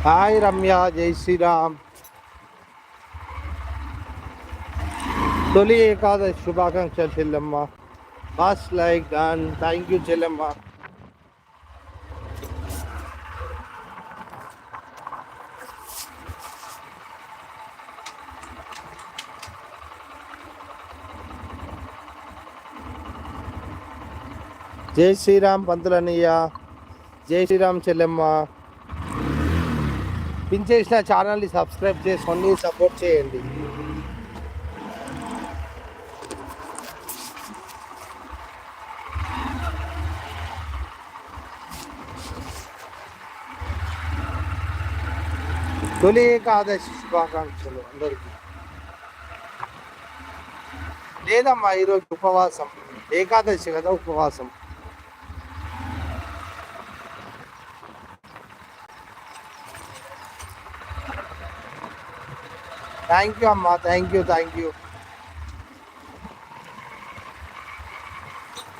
Hi Ramya జై శ్రీరామ్ తొలి ఏకాదశి శుభాకాంక్షలు చెల్లెమ్మ boss like done thank you చెల్లెమ్మ జై శ్రీరామ్ పంతులన్నయ్య జై శ్రీరామ్ చెల్లెమ్మ పిన్ చేసిన ఛానల్ని సబ్స్క్రైబ్ చేసుకొని సపోర్ట్ చేయండి. తొలి ఏకాదశి శుభాకాంక్షలు అందరికీ. లేదమ్మా ఈరోజు ఉపవాసం. ఏకాదశి కదా ఉపవాసం. థ్యాంక్ యూ అమ్మా. Thank you thank you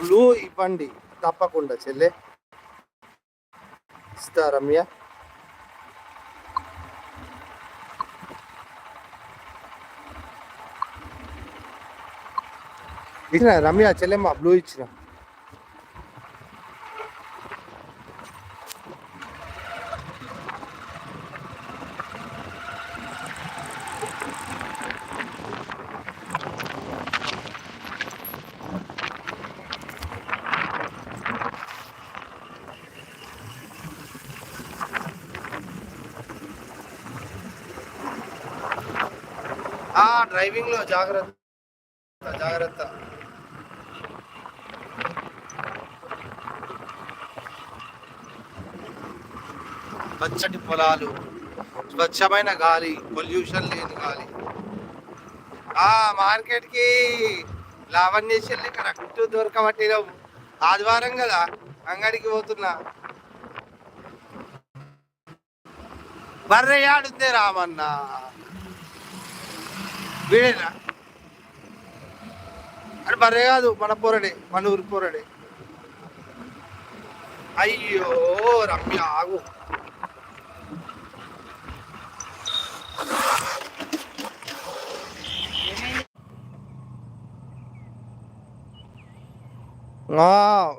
blue ఇవ్వండి. తప్పకుండా చెల్లె. ఇస్తా రమ్య. ఇచ్చిన రమ్య చెల్లెమ్మ బ్లూ ఇచ్చిన. డ్రైవింగ్లో డ్రైవింగ్లో జాగ్రత్త జాగ్రత్త. పచ్చటి పొలాలు స్వచ్ఛమైన గాలి పొల్యూషన్ లేని గాలి. ఆ మార్కెట్కి లావణ్య చెల్లి కరెక్ట్ దొరకబట్టినావు ఆదివారం కదా అంగడికి పోతున్నా. బర్రెయాడుందే రామన్నా? వీడేనా? అని మరే కాదు మన పోరడే మన ఊరి పోరడే. అయ్యో రమ్య ఆగు.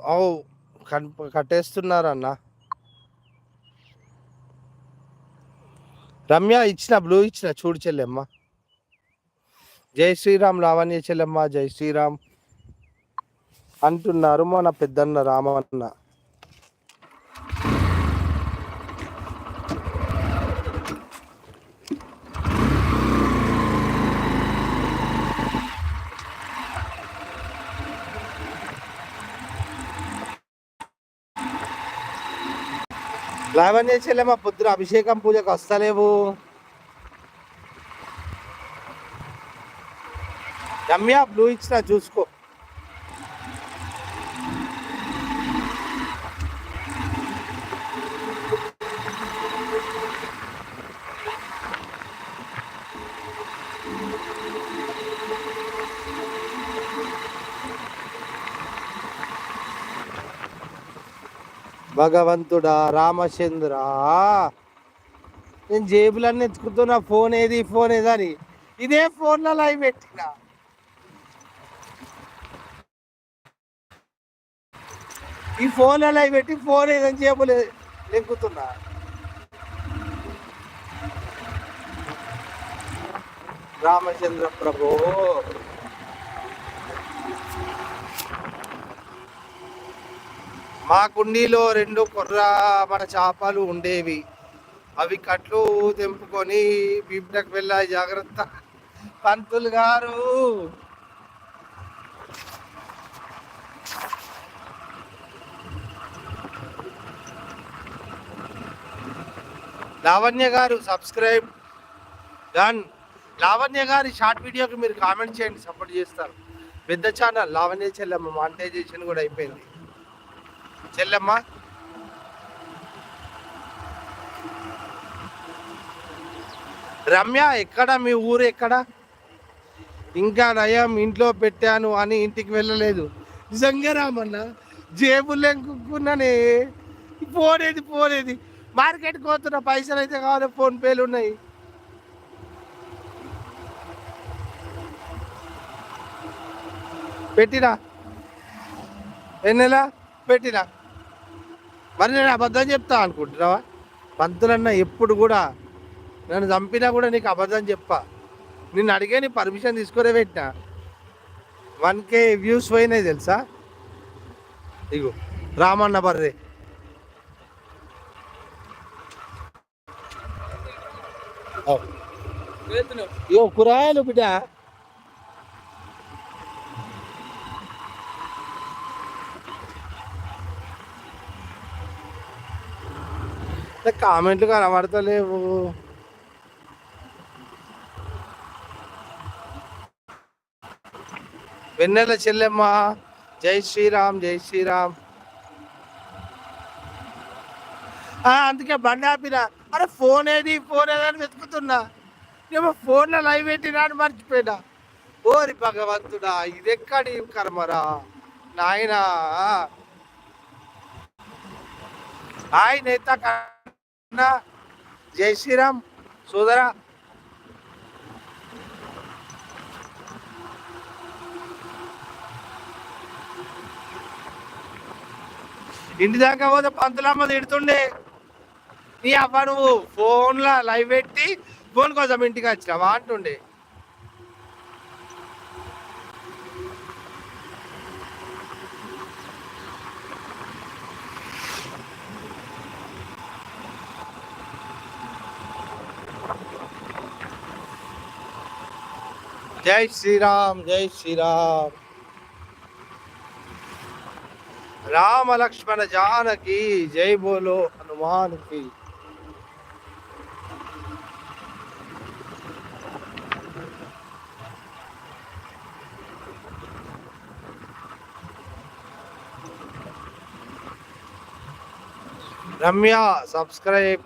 అవు కట్టేస్తున్నారన్న. రమ్య ఇచ్చిన బ్లూ ఇచ్చిన చూడు చెల్లెమ్మా. జై శ్రీరామ్ లావణ్య చెల్లెమ్మ జై శ్రీరామ్ అంటున్నారు మన పెద్దన్న రామన్న. లావణ్య చెల్లెమ్మ పొద్దున అభిషేకం పూజకు వస్తలేవు. రమ్య బ్లూ ఇచ్చిన చూసుకో. భగవంతుడా రామచంద్ర. నేను జేబులన్నీ ఎత్తుకుతున్నా ఫోన్ ఏది ఫోన్ ఏదని ఇదే ఫోన్లో అవి పెట్టిన. ఈ ఫోన్ అలా పెట్టి ఫోన్ ఏదని చెప్పలేదు లెంకుతున్నా రామచంద్ర ప్రభు. మా కుండీలో రెండు కుర్ర మన చేపలు ఉండేవి. అవి కట్లు తెంపుకొని బీబ్డకు వెళ్ళాయి. జాగ్రత్త. పంతులు గారు. లావణ్య గారు సబ్స్క్రైబ్. డన్ లావణ్య గారి షార్ట్ వీడియోకి మీరు కామెంట్ చేయండి సపోర్ట్ చేస్తారు. పెద్ద ఛానల్ లావణ్య చెల్లెమ్మ మానిటైజేషన్ కూడా అయిపోయింది. చెల్లెమ్మ. రమ్య ఎక్కడ? మీ ఊరు ఎక్కడ? ఇంకా నయం ఇంట్లో పెట్టాను అని ఇంటికి వెళ్ళలేదు. నిజంగా రామన్న జేబులే కుక్కున్నానే పోనేది పోలేదు. మార్కెట్కి పోతున్న పైసలు అయితే కావాలి ఫోన్పేలు ఉన్నాయి. పెట్టినా? ఎన్నెలా పెట్టినా? మరి నేను అబద్ధం చెప్తా అనుకుంటున్నావా? పంతులన్న ఎప్పుడు కూడా నన్ను చంపినా కూడా నీకు అబద్ధం చెప్పా. నిన్ను అడిగే నీ పర్మిషన్ తీసుకునే పెట్టినా. వన్ కే వ్యూస్ పోయినాయి తెలుసా? ఇగో రామన్న బర్రే అవ్. కూరగాయలు బిడ్డ. కామెంట్లు కనబడతలేవు. వెన్నెల చెల్లెమ్మ జై శ్రీరామ్ జై శ్రీరామ్. ఆ, అందుకే బండి ఆపిన అరే ఫోన్ ఏది? ఫోన్ ఏదని వెతుకుతున్నా. ఏమో ఫోన్లో లైవ్ పెట్టినా అని మర్చిపోయినా. ఓరి భగవంతుడా ఇదెక్కడి కర్మరా? నాయన. హాయ్ నేత కన్నా. జై శ్రీరామ్. సోదరా. ఇంటి దాకా పోతే పంతులమ్మ తిడుతుండే. నీ అవ్వ నువ్వు ఫోన్లో లైవ్ పెట్టి ఫోన్ కోసం ఇంటికి వచ్చినావా అంటుండే. జై శ్రీరామ్ జై శ్రీరామ్. రామ లక్ష్మణ జానకి జై బోలో హనుమాన్ రమ్య సబ్స్క్రైబ్.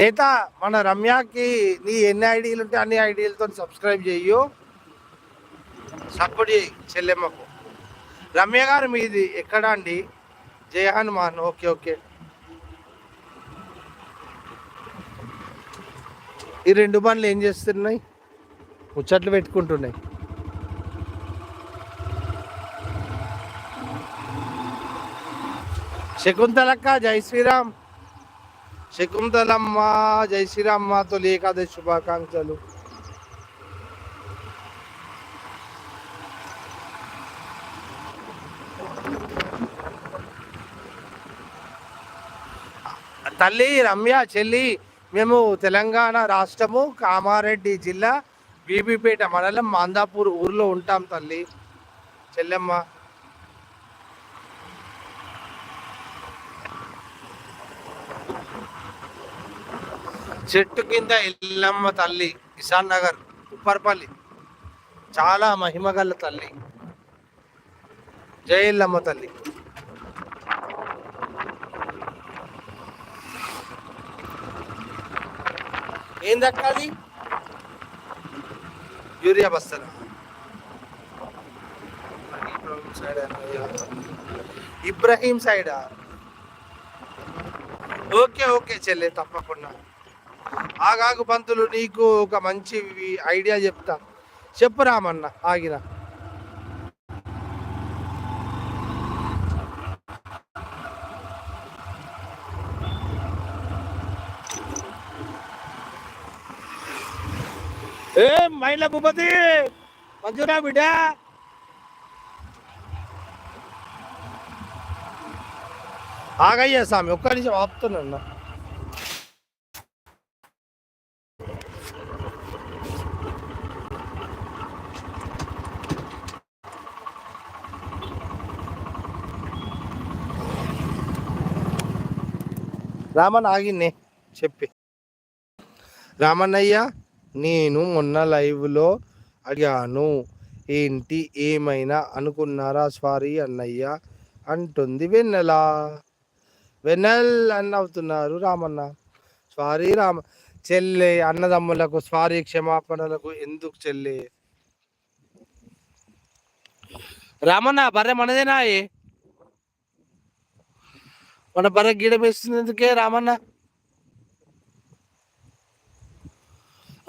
నేత మన రమ్యకి నీ ఎన్ని ఐడీలు ఉంటే అన్ని ఐడీలతో సబ్స్క్రైబ్ చెయ్యు. సపోర్ట్ చేయి చెల్లెమ్మకు. రమ్య గారు మీది ఎక్కడ అండి? జయ హనుమాన్ ఓకే ఓకే. ఈ రెండు బండ్లు ఏం చేస్తున్నాయి? ముచ్చట్లు పెట్టుకుంటున్నాయి. శకుంతలక్క జై శ్రీరామ్. శకుంతలమ్మ జై శ్రీరామ్మ తొలి ఏకాదశి శుభాకాంక్షలు. తల్లి రమ్య చెల్లి మేము తెలంగాణ రాష్ట్రము కామారెడ్డి జిల్లా బీబీపేట మండలం మాందాపూర్ ఊర్లో ఉంటాం తల్లి. చెల్లెమ్మ. చెట్టు కింద ఎల్లమ్మ తల్లి కిసాన్ నగర్ ఉప్పర్పల్లి చాలా మహిమగల తల్లి. జై ఎల్లమ్మ తల్లి. ఏందక్క అది? యూరియా బస్తలు. ఇబ్రహీం ఇబ్రహీం సైడా? ఓకే ఓకే చెల్లె తప్పకుండా. ఆగాగు పంతులు నీకు ఒక మంచి ఐడియా చెప్తా. చెప్పు రామన్న ఆగిరా ఏ మైళ్ళ భూపతి! మంజురా బిడ్డ! ఆగయ్యా స్వామి ఒక్క నిమిషం ఆపుతున్నా రామన్ ఆగిన్నే చెప్పి. రామన్నయ్య నేను మొన్న లైవ్లో అడిగాను ఏంటి ఏమైనా అనుకున్నారా సారీ అన్నయ్య? అంటుంది వెన్నెల. వెన్నెల్ అని అవుతున్నారు రామన్న. సారీ రామ చెల్లె అన్నదమ్ములకు సారీ క్షమాపణలకు ఎందుకు చెల్లె? రామన్న బర్రె మనదేనా ఏ? మన బర్రె గీడ వేస్తుంది ఎందుకే రామన్న?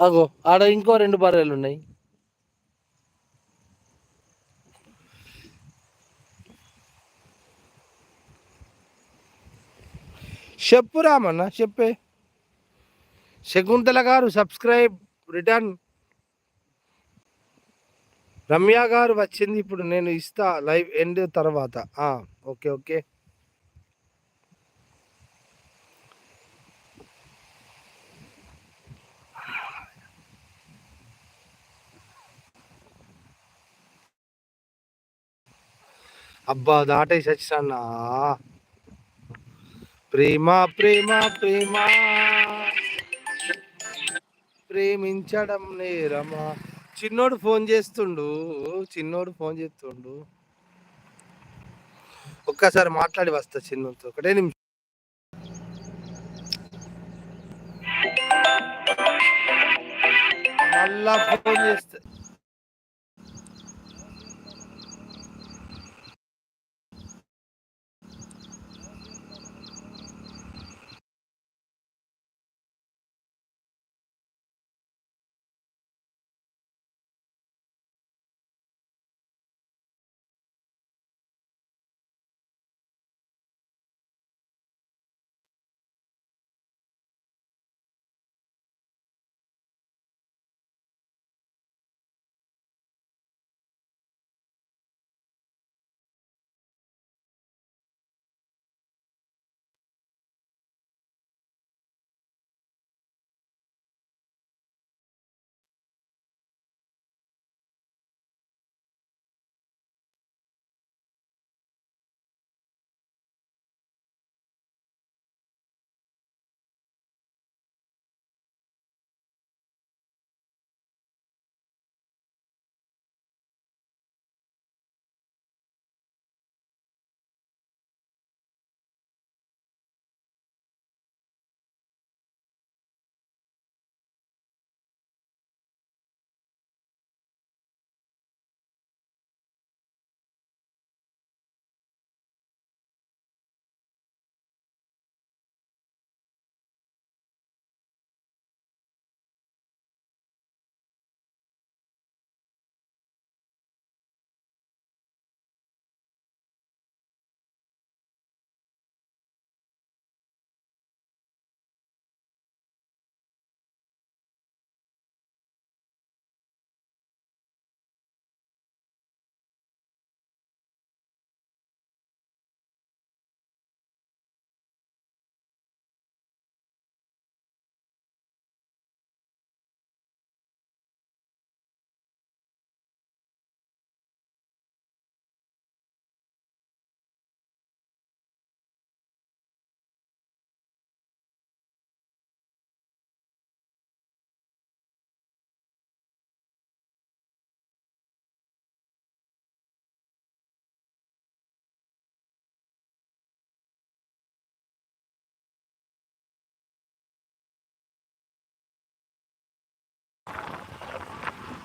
అగో ఆడ ఇంకో రెండు బర్రెలు ఉన్నాయి. చెప్పు రామన్న చెప్పే. శకుంతల గారు సబ్స్క్రైబ్ రిటర్న్. రమ్య గారు వచ్చింది ఇప్పుడు నేను ఇస్తా లైవ్ ఎండ్ తర్వాత. Okay okay. అబ్బా దాటేసి వచ్చినా ప్రేమ ప్రేమ ప్రేమ. ప్రేమించడం నేరమా. చిన్నోడు ఫోన్ చేస్తుండు చిన్నోడు ఫోన్ చేస్తుండు. ఒక్కసారి మాట్లాడి వస్తా చిన్నతో ఒకటే నిమిషం మళ్ళా ఫోన్ చేస్తే.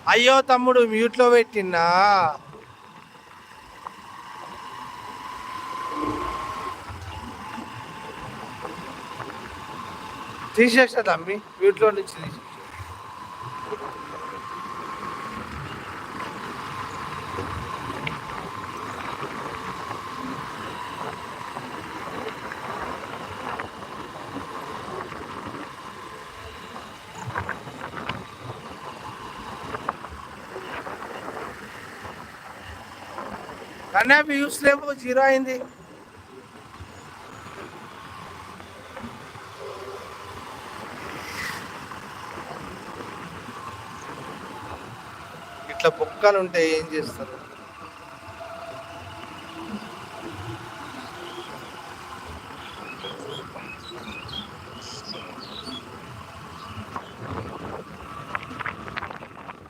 అయ్యో తమ్ముడు మ్యూట్లో పెట్టినా తీసేస్తా తమ్మి మ్యూట్లో నుంచి తీసి కానీ యూస్ లేవు జీరో అయింది. ఇట్లా బొక్కలు ఉంటే ఏం చేస్తారు?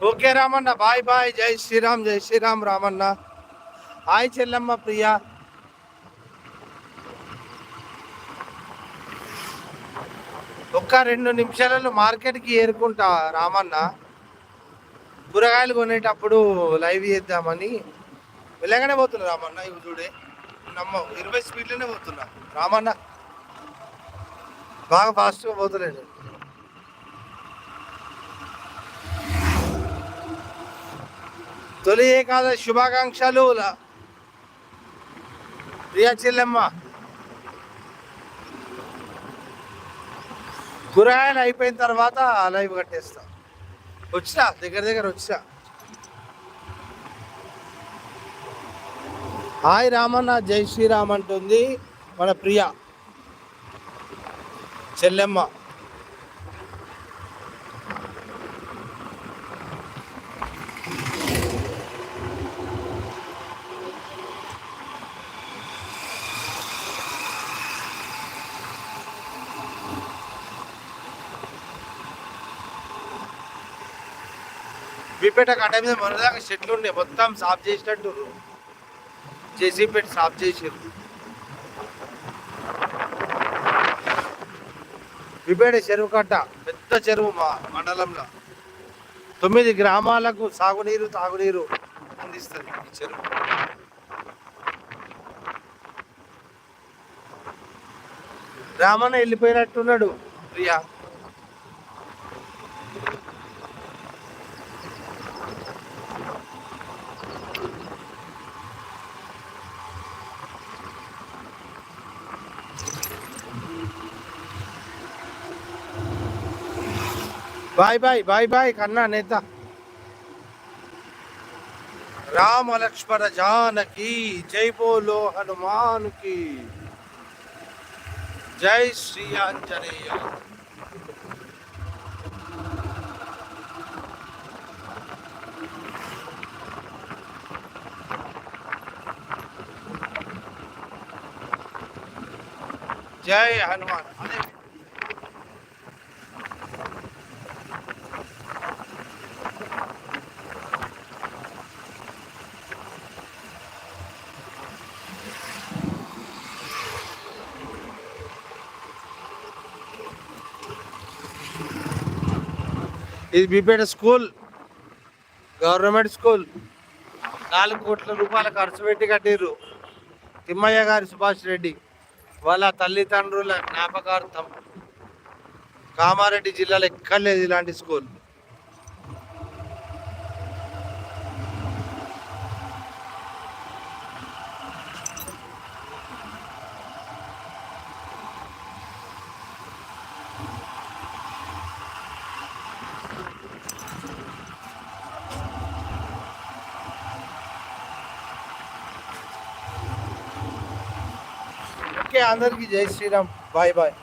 ఓకే రామన్న బాయ్ బాయ్ జై శ్రీరామ్ జై శ్రీరామ్ రామన్న. హాయ్ చెల్లమ్మ ప్రియా. ఒక్క రెండు నిమిషాలలో మార్కెట్కి ఏరుకుంటా రామన్న. కూరగాయలు కొనేటప్పుడు లైవ్ చేద్దామని. వెళ్ళగానే పోతున్నా రామన్న ఇవి చూడే. నమ్మ ఇరవై స్పీడ్లోనే పోతున్నా. రామన్న. బాగా ఫాస్ట్గా పోతున్నాను తొలి ఏకాదశి శుభాకాంక్షలు ప్రియా చెల్లెమ్మ. కూరగాయలు అయిపోయిన తర్వాత లైవ్ కట్టేస్తా. వచ్చినా దగ్గర దగ్గర వచ్చినా. హాయ్ రామన్న జై శ్రీరామ్ అంటుంది మన ప్రియ. చెల్లెమ్మ. బీపేట కట్ట మీద మొన్నదాకా చెట్లు ఉండే మొత్తం సాఫ్ చేసినట్టు జేసీ పెట్టి సాఫ్ చేసారు బీపేట చెరువు కట్ట పెద్ద చెరువు మా మండలంలో. తొమ్మిది గ్రామాలకు సాగునీరు తాగునీరు అందిస్తుంది ఈ చెరువు. Ramanna వెళ్ళిపోయినట్టున్నాడు Priya. Bye bye bye bye కన్నా నేత రామ లక్ష్మణ జానకి జై బోలో హనుమాన్కి జై శ్రీ ఆంజనేయ జై హనుమాన్ అదే ఇది బీపేట స్కూల్ గవర్నమెంట్ స్కూల్. నాలుగు కోట్ల రూపాయల ఖర్చు పెట్టి కట్టిర్రు తిమ్మయ్య గారి సుభాష్ రెడ్డి. వాళ్ళ తల్లిదండ్రుల జ్ఞాపకార్థం కామారెడ్డి జిల్లాలో ఎక్కడ లేదు ఇలాంటి స్కూల్ ఓకే అందరికీ జై శ్రీరామ్ బాయ్ బాయ్